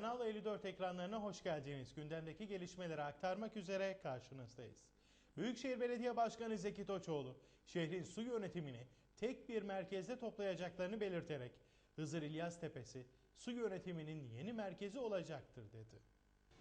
Kanal 54 ekranlarına hoş geldiniz. Gündemdeki gelişmeleri aktarmak üzere karşınızdayız. Büyükşehir Belediye Başkanı Zeki Toçoğlu, şehrin su yönetimini tek bir merkezde toplayacaklarını belirterek Hızır İlyas Tepesi su yönetiminin yeni merkezi olacaktır dedi.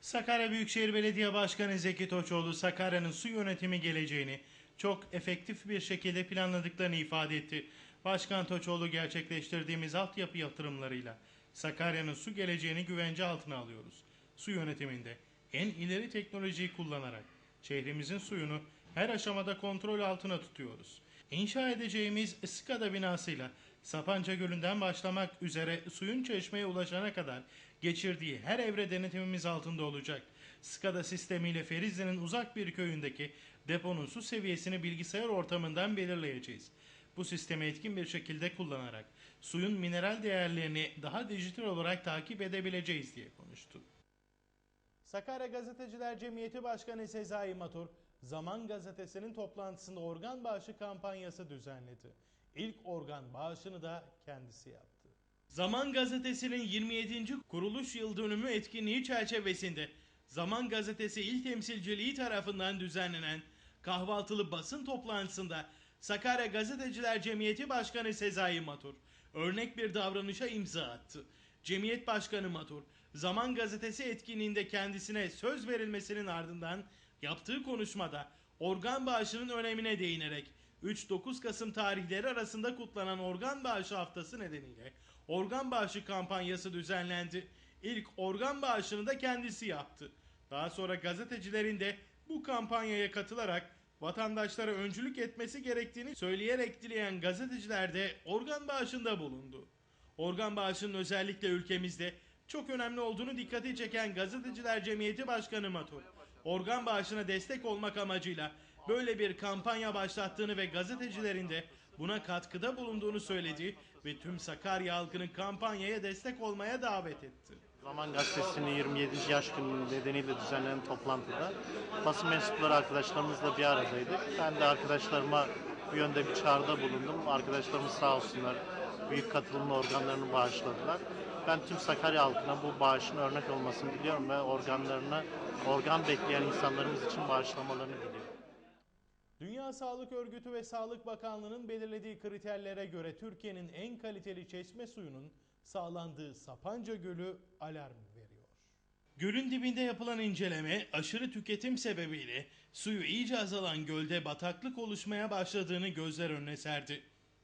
Sakarya Büyükşehir Belediye Başkanı Zeki Toçoğlu, Sakarya'nın su yönetimi geleceğini çok efektif bir şekilde planladıklarını ifade etti. Başkan Toçoğlu gerçekleştirdiğimiz altyapı yatırımlarıyla Sakarya'nın su geleceğini güvence altına alıyoruz. Su yönetiminde en ileri teknolojiyi kullanarak şehrimizin suyunu her aşamada kontrol altına tutuyoruz. İnşa edeceğimiz Skada binasıyla Sapanca Gölü'nden başlamak üzere suyun çeşmeye ulaşana kadar geçirdiği her evre denetimimiz altında olacak. Skada sistemiyle Ferizli'nin uzak bir köyündeki deponun su seviyesini bilgisayar ortamından belirleyeceğiz. Bu sistemi etkin bir şekilde kullanarak suyun mineral değerlerini daha dijital olarak takip edebileceğiz diye konuştu. Sakarya Gazeteciler Cemiyeti Başkanı Sezai Matur, Zaman Gazetesi'nin toplantısında organ bağışı kampanyası düzenledi. İlk organ bağışını da kendisi yaptı. Zaman Gazetesi'nin 27. kuruluş yıl dönümü etkinliği çerçevesinde Zaman Gazetesi İl Temsilciliği tarafından düzenlenen kahvaltılı basın toplantısında Sakarya Gazeteciler Cemiyeti Başkanı Sezai Matur örnek bir davranışa imza attı. Cemiyet Başkanı Matur, Zaman Gazetesi etkinliğinde kendisine söz verilmesinin ardından yaptığı konuşmada organ bağışının önemine değinerek 3-9 Kasım tarihleri arasında kutlanan organ bağışı haftası nedeniyle organ bağışı kampanyası düzenlendi. İlk organ bağışını da kendisi yaptı. Daha sonra gazetecilerin de bu kampanyaya katılarak vatandaşlara öncülük etmesi gerektiğini söyleyerek dileyen gazeteciler de organ bağışında bulundu. Organ bağışının özellikle ülkemizde çok önemli olduğunu dikkati çeken Gazeteciler Cemiyeti Başkanı Matur, organ bağışına destek olmak amacıyla böyle bir kampanya başlattığını ve gazetecilerin de buna katkıda bulunduğunu söyledi ve tüm Sakarya halkının kampanyaya destek olmaya davet etti. Zaman Gazetesi'nin 27. yaş günü nedeniyle düzenlenen toplantıda basın mensupları arkadaşlarımızla bir aradaydık. Ben de arkadaşlarıma bu yönde bir çağrıda bulundum. Arkadaşlarımız sağ olsunlar büyük katılımlı organlarını bağışladılar. Ben tüm Sakarya halkına bu bağışın örnek olmasını diliyorum ve organlarını, organ bekleyen insanlarımız için bağışlamalarını diliyorum. Dünya Sağlık Örgütü ve Sağlık Bakanlığı'nın belirlediği kriterlere göre Türkiye'nin en kaliteli çeşme suyunun sağlandığı Sapanca Gölü alarm veriyor. Gölün dibinde yapılan inceleme aşırı tüketim sebebiyle suyu iyice azalan gölde bataklık oluşmaya başladığını gözler önüne serdi.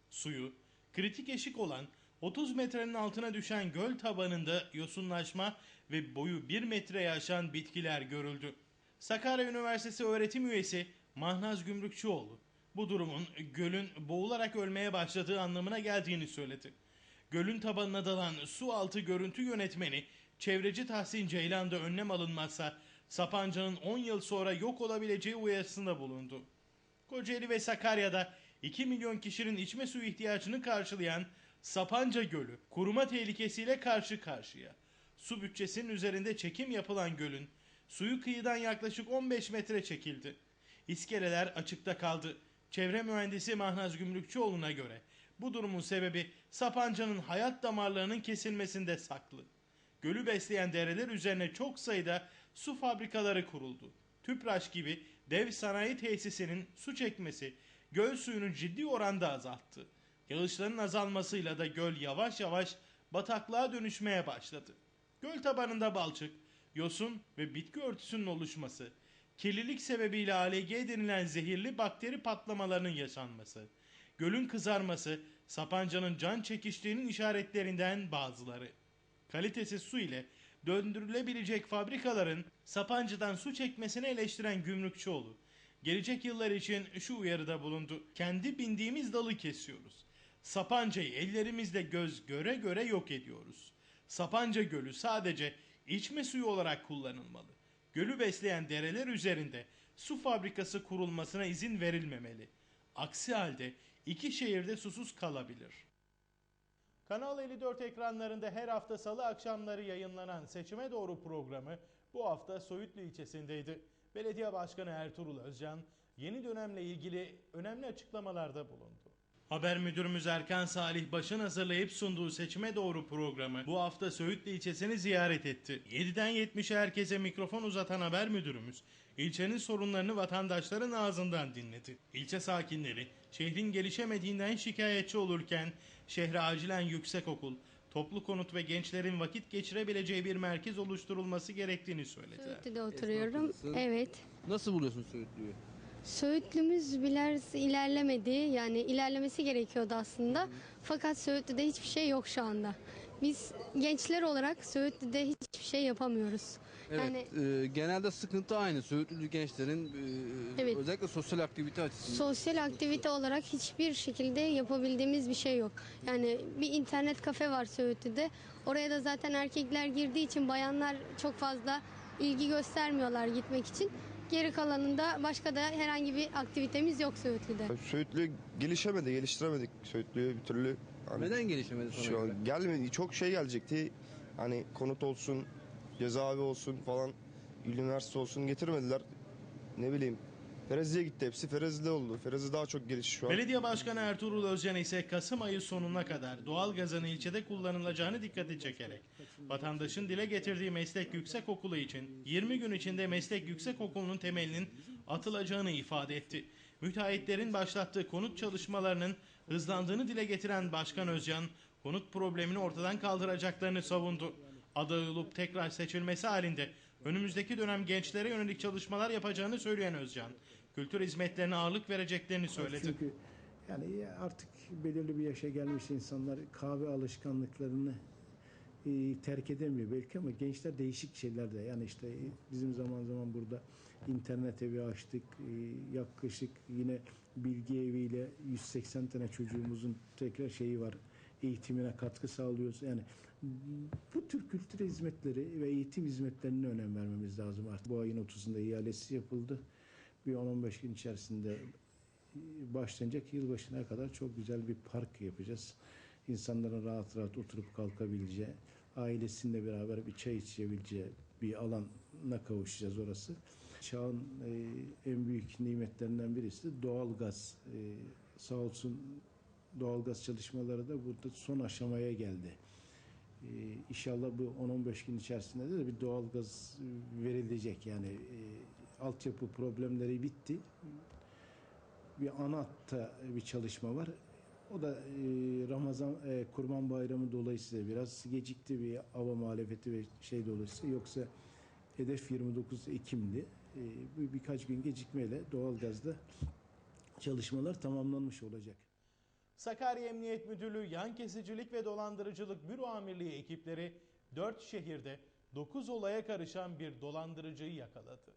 Suyu kritik eşik olan 30 metrenin altına düşen göl tabanında yosunlaşma ve boyu 1 metreye aşan bitkiler görüldü. Sakarya Üniversitesi öğretim üyesi Mahnaz Gümrükçüoğlu bu durumun gölün boğularak ölmeye başladığı anlamına geldiğini söyledi. Gölün tabanına dalan su altı görüntü yönetmeni çevreci Tahsin Ceylan'da önlem alınmazsa Sapanca'nın 10 yıl sonra yok olabileceği uyarısında bulundu. Kocaeli ve Sakarya'da 2 milyon kişinin içme suyu ihtiyacını karşılayan Sapanca Gölü kuruma tehlikesiyle karşı karşıya. Su bütçesinin üzerinde çekim yapılan gölün suyu kıyıdan yaklaşık 15 metre çekildi. İskeleler açıkta kaldı. Çevre mühendisi Mahnaz Gümrükçüoğlu'na göre bu durumun sebebi Sapanca'nın hayat damarlarının kesilmesinde saklı. Gölü besleyen dereler üzerine çok sayıda su fabrikaları kuruldu. Tüpraş gibi dev sanayi tesisinin su çekmesi göl suyunu ciddi oranda azalttı. Yağışların azalmasıyla da göl yavaş yavaş bataklığa dönüşmeye başladı. Göl tabanında balçık, yosun ve bitki örtüsünün oluşması, kirlilik sebebiyle ALG denilen zehirli bakteri patlamalarının yaşanması, gölün kızarması Sapanca'nın can çekiştiğinin işaretlerinden bazıları. Kalitesiz su ile döndürülebilecek fabrikaların Sapanca'dan su çekmesini eleştiren Gümrükçüoğlu, gelecek yıllar için şu uyarıda bulundu. Kendi bindiğimiz dalı kesiyoruz. Sapanca'yı ellerimizle göz göre göre yok ediyoruz. Sapanca Gölü sadece içme suyu olarak kullanılmalı. Gölü besleyen dereler üzerinde su fabrikası kurulmasına izin verilmemeli. Aksi halde iki şehirde susuz kalabilir. Kanal 54 ekranlarında her hafta salı akşamları yayınlanan Seçime Doğru programı bu hafta Soyutlu ilçesindeydi. Belediye Başkanı Ertuğrul Özcan yeni dönemle ilgili önemli açıklamalarda bulundu. Haber müdürümüz Erkan Salih Baş'ın hazırlayıp sunduğu Seçime Doğru programı bu hafta Söğütlü ilçesini ziyaret etti. 7'den 70'e herkese mikrofon uzatan haber müdürümüz ilçenin sorunlarını vatandaşların ağzından dinledi. İlçe sakinleri şehrin gelişemediğinden şikayetçi olurken şehre acilen yüksekokul, toplu konut ve gençlerin vakit geçirebileceği bir merkez oluşturulması gerektiğini söylediler. Söğütlü'de oturuyorum. Evet. Nasıl buluyorsun Söğütlü'yü? Söğütlümüz biraz ilerlemedi. Yani ilerlemesi gerekiyordu aslında. Fakat Söğütlü'de hiçbir şey yok şu anda. Biz gençler olarak Söğütlü'de hiçbir şey yapamıyoruz. Evet, Yani e, genelde sıkıntı aynı. Söğütlü gençlerin e, Evet. özellikle sosyal aktivite açısından. sosyal aktivite olarak hiçbir şekilde yapabildiğimiz bir şey yok. Yani bir internet kafe var Söğütlü'de. Oraya da zaten erkekler girdiği için bayanlar çok fazla ilgi göstermiyorlar gitmek için. Geri kalanında başka da herhangi bir aktivitemiz yok Söğütlü'de. Söğütlü gelişemedi, geliştiremedik Söğütlü'yü bir türlü. Hani Neden gelişemedi sana şu göre? an gelmedi, çok şey gelecekti. Hani konut olsun, cezaevi olsun falan, üniversite olsun getirmediler. Ne bileyim, Ferezi'ye gitti hepsi, Ferezi'de oldu. Ferezi daha çok geliş şu an. Belediye Başkanı Ertuğrul Özcan ise Kasım ayı sonuna kadar doğalgazın ilçede kullanılacağını dikkati çekerek vatandaşın dile getirdiği meslek yüksekokulu için 20 gün içinde meslek yüksekokulunun temelinin atılacağını ifade etti. Müteahhitlerin başlattığı konut çalışmalarının hızlandığını dile getiren Başkan Özcan, konut problemini ortadan kaldıracaklarını savundu. Aday olup tekrar seçilmesi halinde önümüzdeki dönem gençlere yönelik çalışmalar yapacağını söyleyen Özcan, kültür hizmetlerine ağırlık vereceklerini söyledi. Çünkü yani artık belirli bir yaşa gelmiş insanlar kahve alışkanlıklarını e, terk edemiyor belki ama gençler değişik şeylerde yani işte e, bizim zaman zaman burada internet evi açtık e, yaklaşık yine bilgi eviyle 180 tane çocuğumuzun tekrar şeyi var eğitimine katkı sağlıyoruz yani bu tür kültür hizmetleri ve eğitim hizmetlerine önem vermemiz lazım artık. Bu ayın 30'unda ihalesi yapıldı. Bir 10-15 gün içerisinde başlanacak yılbaşına kadar çok güzel bir park yapacağız. İnsanların rahat rahat oturup kalkabileceği, ailesiyle beraber bir çay içebileceği bir alana kavuşacağız orası. Çağın e, en büyük nimetlerinden birisi de doğalgaz. E, sağ olsun doğalgaz çalışmaları da burada son aşamaya geldi. E, inşallah bu 10-15 gün içerisinde de bir doğalgaz verilecek. Yani e, altyapı problemleri bitti bir ana hatta bir çalışma var. O da e, Ramazan e, Kurban Bayramı dolayısıyla biraz gecikti bir hava muhalefeti ve şey dolayısıyla yoksa hedef 29 Ekim'di. E, bu birkaç gün gecikmeyle doğalgazda çalışmalar tamamlanmış olacak. Sakarya Emniyet Müdürlüğü Yan Kesicilik ve Dolandırıcılık Büro Amirliği ekipleri 4 şehirde 9 olaya karışan bir dolandırıcıyı yakaladı.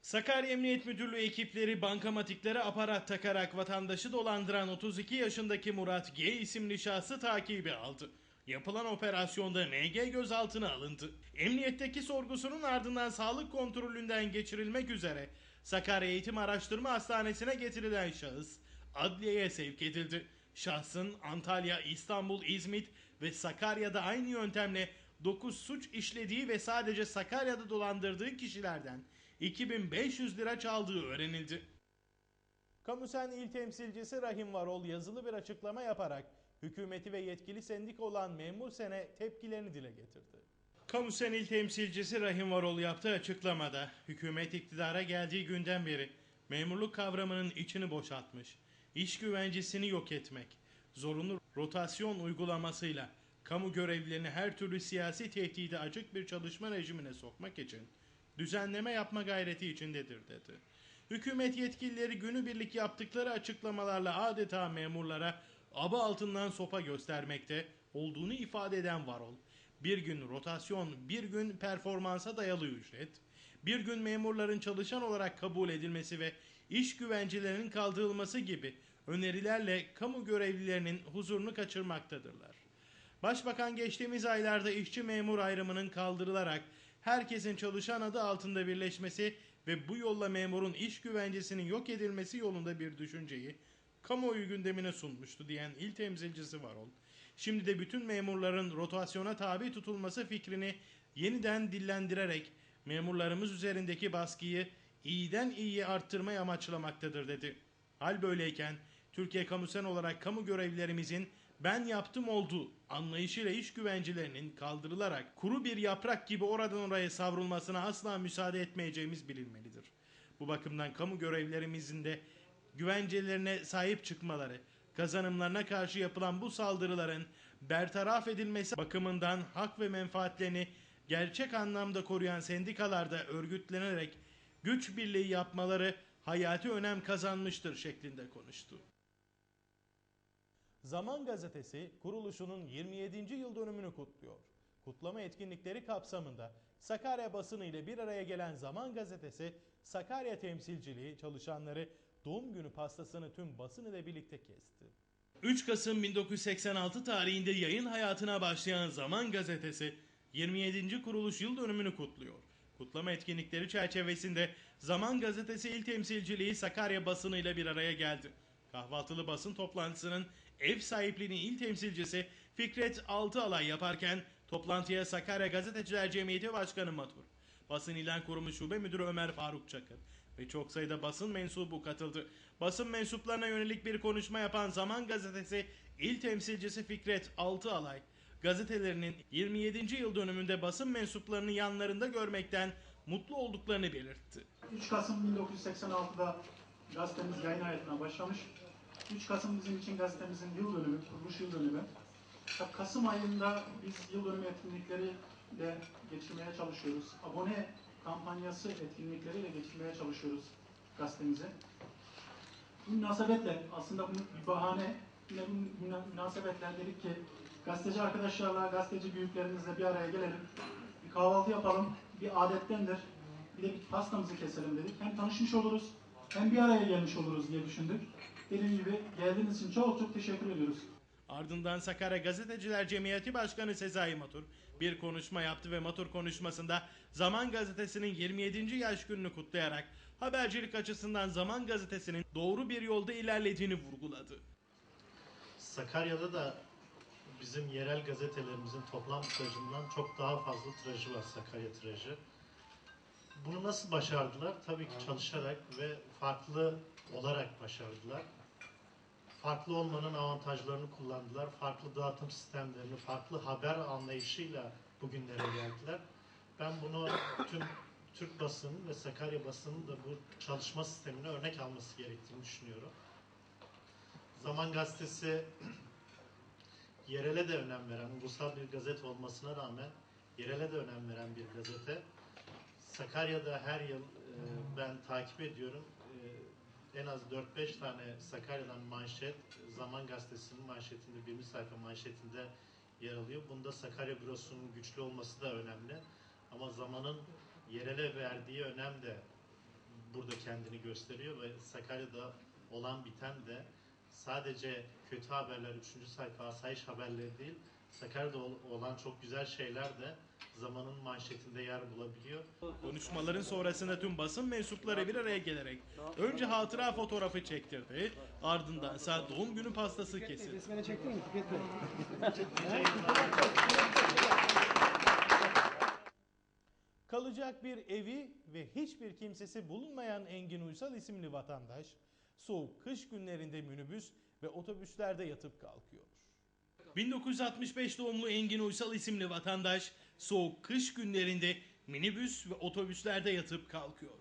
Sakarya Emniyet Müdürlüğü ekipleri bankamatiklere aparat takarak vatandaşı dolandıran 32 yaşındaki Murat G isimli şahsı takibi aldı. Yapılan operasyonda MG gözaltına alındı. Emniyetteki sorgusunun ardından sağlık kontrolünden geçirilmek üzere Sakarya Eğitim Araştırma Hastanesi'ne getirilen şahıs adliyeye sevk edildi. Şahsın Antalya, İstanbul, İzmit ve Sakarya'da aynı yöntemle 9 suç işlediği ve sadece Sakarya'da dolandırdığı kişilerden 2500 lira çaldığı öğrenildi. Kamusen İl Temsilcisi Rahim Varol yazılı bir açıklama yaparak hükümeti ve yetkili sendika olan Memur Sen'e tepkilerini dile getirdi. Kamusen İl Temsilcisi Rahim Varol yaptığı açıklamada hükümet iktidara geldiği günden beri memurluk kavramının içini boşaltmış, iş güvencesini yok etmek, zorunlu rotasyon uygulamasıyla kamu görevlilerini her türlü siyasi tehdide açık bir çalışma rejimine sokmak için düzenleme yapma gayreti içindedir dedi. Hükümet yetkilileri günübirlik yaptıkları açıklamalarla adeta memurlara aba altından sopa göstermekte olduğunu ifade eden Varol, bir gün rotasyon, bir gün performansa dayalı ücret, bir gün memurların çalışan olarak kabul edilmesi ve iş güvencelerinin kaldırılması gibi önerilerle kamu görevlilerinin huzurunu kaçırmaktadırlar. Başbakan geçtiğimiz aylarda işçi memur ayrımının kaldırılarak herkesin çalışan adı altında birleşmesi ve bu yolla memurun iş güvencesinin yok edilmesi yolunda bir düşünceyi kamuoyu gündemine sunmuştu diyen il temsilcisi Varol. Şimdi de bütün memurların rotasyona tabi tutulması fikrini yeniden dillendirerek memurlarımız üzerindeki baskıyı iyiden iyiye arttırmayı amaçlamaktadır dedi. Hal böyleyken Türkiye Kamusen olarak kamu görevlilerimizin ben yaptım oldu anlayışıyla iş güvencelerinin kaldırılarak kuru bir yaprak gibi oradan oraya savrulmasına asla müsaade etmeyeceğimiz bilinmelidir. Bu bakımdan kamu görevlilerimizin de güvencelerine sahip çıkmaları, kazanımlarına karşı yapılan bu saldırıların bertaraf edilmesi bakımından hak ve menfaatlerini gerçek anlamda koruyan sendikalarda örgütlenerek güç birliği yapmaları hayati önem kazanmıştır şeklinde konuştu. Zaman Gazetesi kuruluşunun 27. yıl dönümünü kutluyor. Kutlama etkinlikleri kapsamında Sakarya basını ile bir araya gelen Zaman Gazetesi, Sakarya temsilciliği çalışanları doğum günü pastasını tüm basın ile birlikte kesti. 3 Kasım 1986 tarihinde yayın hayatına başlayan Zaman Gazetesi 27. kuruluş yıl dönümünü kutluyor. Kutlama etkinlikleri çerçevesinde Zaman Gazetesi il temsilciliği Sakarya basınıyla bir araya geldi. Kahvaltılı basın toplantısının ev sahipliğini il temsilcisi Fikret Altıalay yaparken toplantıya Sakarya Gazeteciler Cemiyeti Başkanı Matur, Basın İlan Kurumu Şube Müdürü Ömer Faruk Çakır ve çok sayıda basın mensubu katıldı. Basın mensuplarına yönelik bir konuşma yapan Zaman Gazetesi il temsilcisi Fikret Altıalay, gazetelerinin 27. yıl dönümünde basın mensuplarını yanlarında görmekten mutlu olduklarını belirtti. 3 Kasım 1986'da gazetemiz yayın hayatına başlamış. 3 Kasım bizim için gazetemizin yıl dönümü, kuruluş yıl dönümü. Kasım ayında biz yıl dönümü etkinlikleriyle geçirmeye çalışıyoruz. Abone kampanyası etkinlikleriyle geçirmeye çalışıyoruz gazetemizi. Bu münasebetle aslında bunu bir bahane yine bu müna- münasebetle dedik ki gazeteci arkadaşlarla, gazeteci büyüklerimizle bir araya gelelim. Bir kahvaltı yapalım. Bir adettendir. Bir de bir pastamızı keselim dedik. Hem tanışmış oluruz hem bir araya gelmiş oluruz diye düşündük. Dediğim gibi geldiğiniz için çok çok teşekkür ediyoruz. Ardından Sakarya Gazeteciler Cemiyeti Başkanı Sezai Matur bir konuşma yaptı ve Matur konuşmasında Zaman Gazetesi'nin 27. yaş gününü kutlayarak habercilik açısından Zaman Gazetesi'nin doğru bir yolda ilerlediğini vurguladı. Sakarya'da da bizim yerel gazetelerimizin toplam tirajından çok daha fazla tirajı var Sakarya tirajı. Bunu nasıl başardılar? Tabii ki çalışarak ve farklı olarak başardılar. Farklı olmanın avantajlarını kullandılar. Farklı dağıtım sistemlerini, farklı haber anlayışıyla bugünlere geldiler. Ben bunu tüm Türk basını ve Sakarya basının da bu çalışma sistemine örnek alması gerektiğini düşünüyorum. Zaman Gazetesi yerele de önem veren, ulusal bir gazete olmasına rağmen yerele de önem veren bir gazete. Sakarya'da her yıl e, ben takip ediyorum. E, en az 4-5 tane Sakarya'dan manşet, Zaman Gazetesi'nin manşetinde, birinci sayfa manşetinde yer alıyor. Bunda Sakarya bürosunun güçlü olması da önemli. Ama zamanın yerele verdiği önem de burada kendini gösteriyor ve Sakarya'da olan biten de sadece kötü haberler, üçüncü sayfa asayiş haberleri değil, Sakarya'da ol- olan çok güzel şeyler de zamanın manşetinde yer bulabiliyor. Konuşmaların sonrasında tüm basın mensupları bir araya gelerek önce hatıra fotoğrafı çektirdi, ardından ise doğum günü pastası kesildi. Kalacak bir evi ve hiçbir kimsesi bulunmayan Engin Uysal isimli vatandaş soğuk kış günlerinde minibüs ve otobüslerde yatıp kalkıyor. 1965 doğumlu Engin Uysal isimli vatandaş soğuk kış günlerinde minibüs ve otobüslerde yatıp kalkıyor.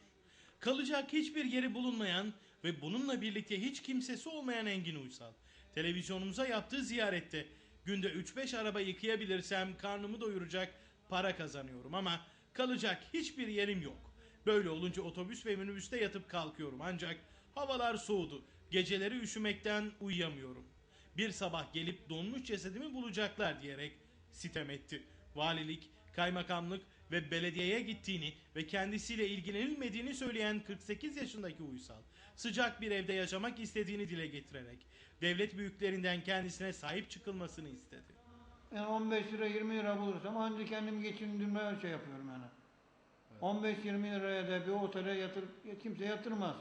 Kalacak hiçbir yeri bulunmayan ve bununla birlikte hiç kimsesi olmayan Engin Uysal televizyonumuza yaptığı ziyarette günde 3-5 araba yıkayabilirsem karnımı doyuracak para kazanıyorum ama kalacak hiçbir yerim yok. Böyle olunca otobüs ve minibüste yatıp kalkıyorum ancak havalar soğudu. Geceleri üşümekten uyuyamıyorum. Bir sabah gelip donmuş cesedimi bulacaklar diyerek sitem etti. Valilik, kaymakamlık ve belediyeye gittiğini ve kendisiyle ilgilenilmediğini söyleyen 48 yaşındaki Uysal, sıcak bir evde yaşamak istediğini dile getirerek devlet büyüklerinden kendisine sahip çıkılmasını istedi. Yani 15 lira 20 lira bulursam ancak kendimi geçindirmeye şey yapıyorum yani. 15-20 liraya da bir otele yatır, kimse yatırmaz.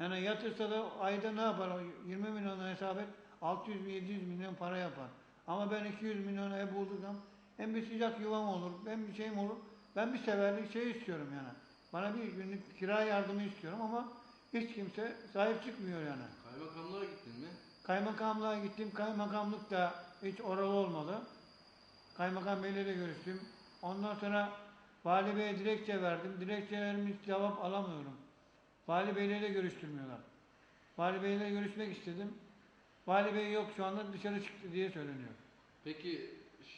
Yani yatırsa da ayda ne yapar? 20 milyon hesap et 600-700 milyon para yapar. Ama ben 200 milyon ev buldursam hem bir sıcak yuvam olur, hem bir şeyim olur. Ben bir seferlik şey istiyorum yani. Bana bir günlük kira yardımı istiyorum ama hiç kimse sahip çıkmıyor yani. Kaymakamlığa Kaymakamlığa gittim. Kaymakamlık da hiç oralı olmadı. Kaymakam beyle de görüştüm. Ondan sonra Vali Bey'e dilekçe verdim. Dilekçelerime hiç cevap alamıyorum. Vali Bey'le görüştürmüyorlar. Vali Bey'le görüşmek istedim. Vali Bey yok şu anda dışarı çıktı diye söyleniyor. Peki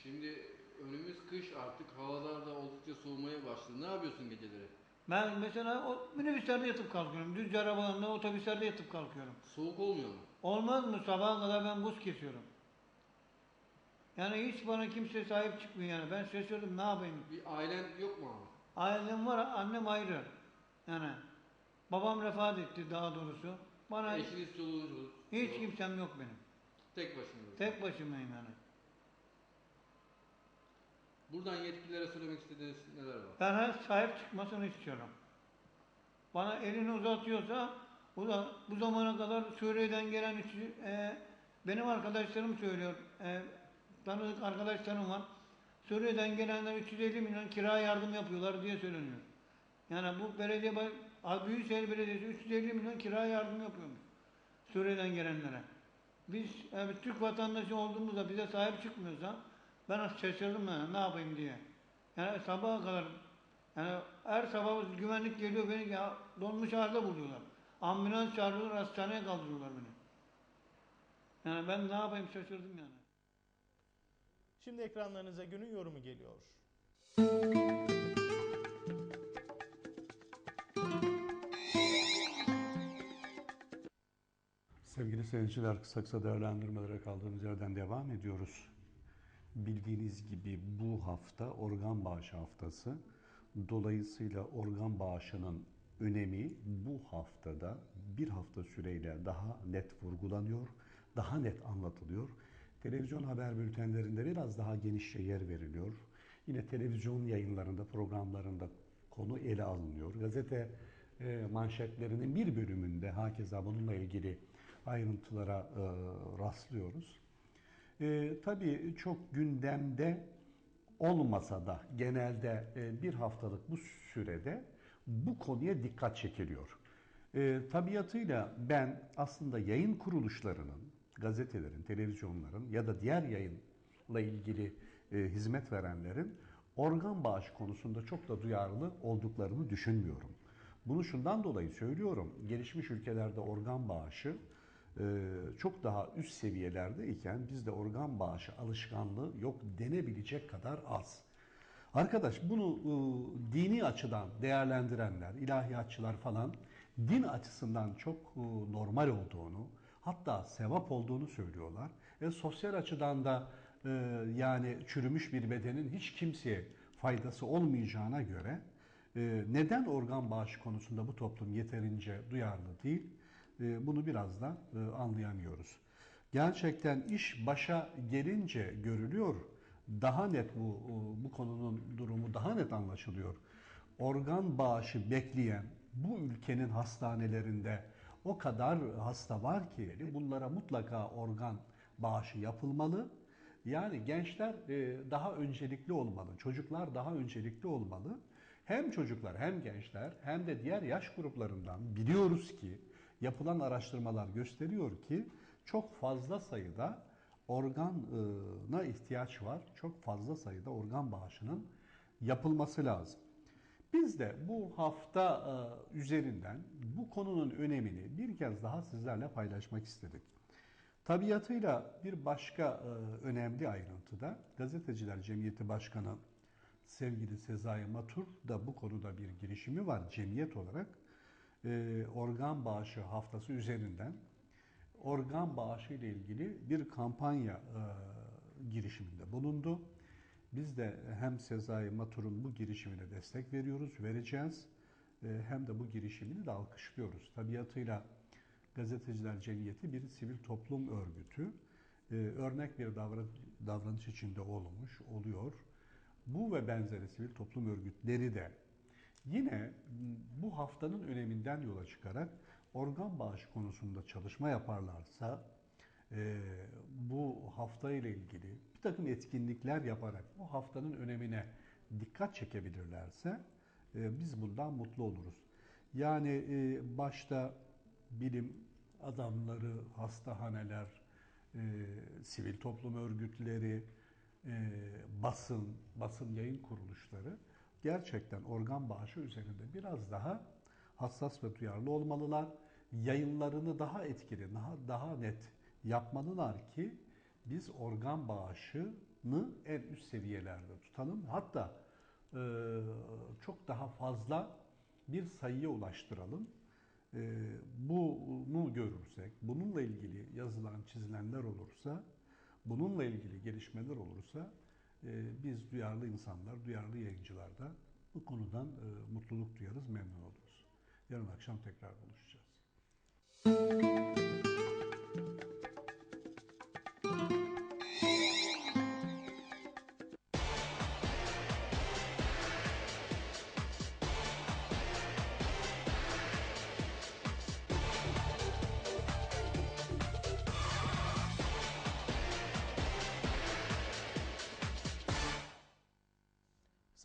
şimdi önümüz kış artık havalar da oldukça soğumaya başladı. Ne yapıyorsun geceleri? Ben mesela o minibüslerde yatıp kalkıyorum. Düzce arabalarında otobüslerde yatıp kalkıyorum. Soğuk olmuyor mu? Olmaz mı sabaha kadar ben buz kesiyorum. Yani hiç bana kimse sahip çıkmıyor yani. Ben şaşırdım ne yapayım. Bir ailen yok mu abi? Ailem var, annem ayrı. Yani babam vefat etti daha doğrusu. Bana Eşiniz, çoluğunuz, hiç yok. kimsem yok benim. Tek başına. Tek başımayım yani. Buradan yetkililere söylemek istediğiniz neler var? Ben her sahip çıkmasını istiyorum. Bana elini uzatıyorsa bu da bu zamana kadar Suriye'den gelen üçü- e, benim arkadaşlarım söylüyor. E, tanıdık arkadaşlarım var. Suriye'den gelenler 350 milyon kira yardım yapıyorlar diye söyleniyor. Yani bu belediye baş- Ha, Büyükşehir Belediyesi 350 milyon kira yardım yapıyormuş. Suriye'den gelenlere. Biz e, Türk vatandaşı olduğumuzda bize sahip çıkmıyorsa ben şaşırdım yani ne yapayım diye. Yani sabaha kadar yani her sabah güvenlik geliyor beni ya, donmuş halde buluyorlar. Ambulans çağırıyorlar hastaneye kaldırıyorlar beni. Yani ben ne yapayım şaşırdım yani. Şimdi ekranlarınıza günün yorumu geliyor. Sevgili seyirciler, kısa kısa değerlendirmelere kaldığımız yerden devam ediyoruz. Bildiğiniz gibi bu hafta organ bağışı haftası. Dolayısıyla organ bağışının önemi bu haftada bir hafta süreyle daha net vurgulanıyor, daha net anlatılıyor. Televizyon haber bültenlerinde biraz daha genişçe yer veriliyor. Yine televizyon yayınlarında, programlarında konu ele alınıyor. Gazete e, manşetlerinin bir bölümünde hakeza bununla ilgili ayrıntılara e, rastlıyoruz. E, tabii çok gündemde olmasa da genelde e, bir haftalık bu sürede bu konuya dikkat çekiliyor. E, tabiatıyla ben aslında yayın kuruluşlarının, gazetelerin, televizyonların ya da diğer yayınla ilgili e, hizmet verenlerin organ bağışı konusunda çok da duyarlı olduklarını düşünmüyorum. Bunu şundan dolayı söylüyorum. Gelişmiş ülkelerde organ bağışı çok daha üst seviyelerde iken bizde organ bağışı alışkanlığı yok denebilecek kadar az. Arkadaş bunu e, dini açıdan değerlendirenler, ilahiyatçılar falan din açısından çok e, normal olduğunu, hatta sevap olduğunu söylüyorlar. E, sosyal açıdan da e, yani çürümüş bir bedenin hiç kimseye faydası olmayacağına göre e, neden organ bağışı konusunda bu toplum yeterince duyarlı değil? E, bunu biraz da e, anlayamıyoruz. Gerçekten iş başa gelince görülüyor. Daha net bu bu konunun durumu daha net anlaşılıyor. Organ bağışı bekleyen bu ülkenin hastanelerinde o kadar hasta var ki bunlara mutlaka organ bağışı yapılmalı. Yani gençler e, daha öncelikli olmalı, çocuklar daha öncelikli olmalı. Hem çocuklar hem gençler hem de diğer yaş gruplarından biliyoruz ki yapılan araştırmalar gösteriyor ki çok fazla sayıda organa ihtiyaç var. Çok fazla sayıda organ bağışının yapılması lazım. Biz de bu hafta e, üzerinden bu konunun önemini bir kez daha sizlerle paylaşmak istedik. Tabiatıyla bir başka e, önemli ayrıntıda Gazeteciler Cemiyeti Başkanı sevgili Sezai Matur da bu konuda bir girişimi var cemiyet olarak. E, organ bağışı haftası üzerinden organ bağışı ile ilgili bir kampanya e, girişiminde bulundu. Biz de hem Sezai Matur'un bu girişimine destek veriyoruz, vereceğiz. E, hem de bu girişimini de alkışlıyoruz. Tabiatıyla Gazeteciler Cemiyeti bir sivil toplum örgütü. Örnek bir davran davranış içinde olmuş, oluyor. Bu ve benzeri sivil toplum örgütleri de yine bu haftanın öneminden yola çıkarak organ bağışı konusunda çalışma yaparlarsa e, bu hafta ile ilgili bir takım etkinlikler yaparak bu haftanın önemine dikkat çekebilirlerse e, biz bundan mutlu oluruz. Yani e, başta bilim adamları, hastahaneler, sivil toplum örgütleri, basın, basın yayın kuruluşları gerçekten organ bağışı üzerinde biraz daha hassas ve duyarlı olmalılar. Yayınlarını daha etkili, daha, daha net yapmalılar ki biz organ bağışını en üst seviyelerde tutalım. Hatta e, çok daha fazla bir sayıya ulaştıralım. E, bunu görürsek, bununla ilgili yazılan, çizilenler olursa, bununla ilgili gelişmeler olursa biz duyarlı insanlar, duyarlı yayıncılar da bu konudan e, mutluluk duyarız, memnun oluruz. Yarın akşam tekrar buluşacağız.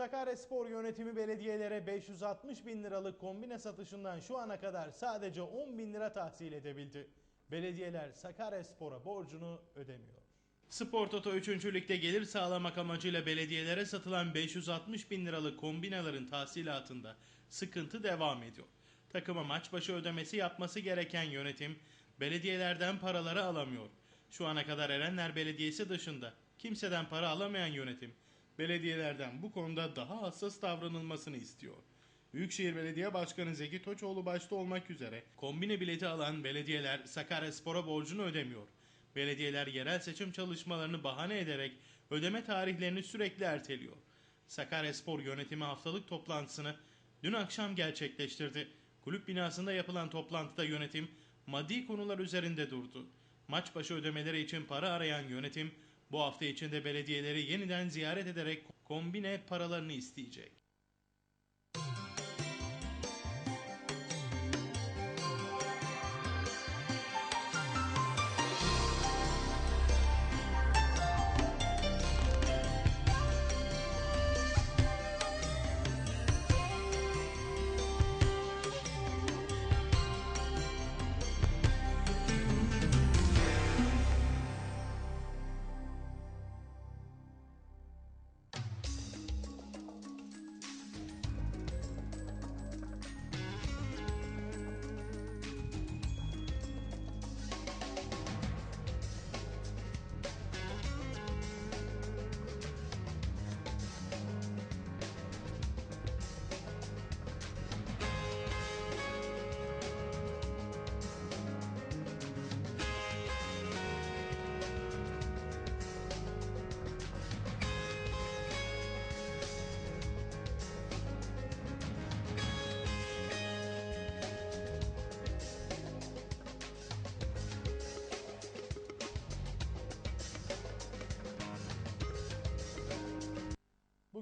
Sakaryaspor yönetimi belediyelere 560 bin liralık kombine satışından şu ana kadar sadece 10 bin lira tahsil edebildi. Belediyeler Sakaryaspor'a borcunu ödemiyor. Spor Toto 3. Lig'de gelir sağlamak amacıyla belediyelere satılan 560 bin liralık kombinaların tahsilatında sıkıntı devam ediyor. Takıma maç başı ödemesi yapması gereken yönetim belediyelerden paraları alamıyor. Şu ana kadar Erenler Belediyesi dışında kimseden para alamayan yönetim belediyelerden bu konuda daha hassas davranılmasını istiyor. Büyükşehir Belediye Başkanı Zeki Toçoğlu başta olmak üzere kombine bileti alan belediyeler Sakaryaspor'a borcunu ödemiyor. Belediyeler yerel seçim çalışmalarını bahane ederek ödeme tarihlerini sürekli erteliyor. Sakaryaspor yönetimi haftalık toplantısını dün akşam gerçekleştirdi. Kulüp binasında yapılan toplantıda yönetim maddi konular üzerinde durdu. Maç başı ödemeleri için para arayan yönetim bu hafta içinde belediyeleri yeniden ziyaret ederek kombine paralarını isteyecek.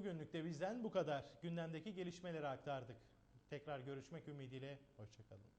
Bugünlük de bizden bu kadar. Gündemdeki gelişmeleri aktardık. Tekrar görüşmek ümidiyle. Hoşçakalın.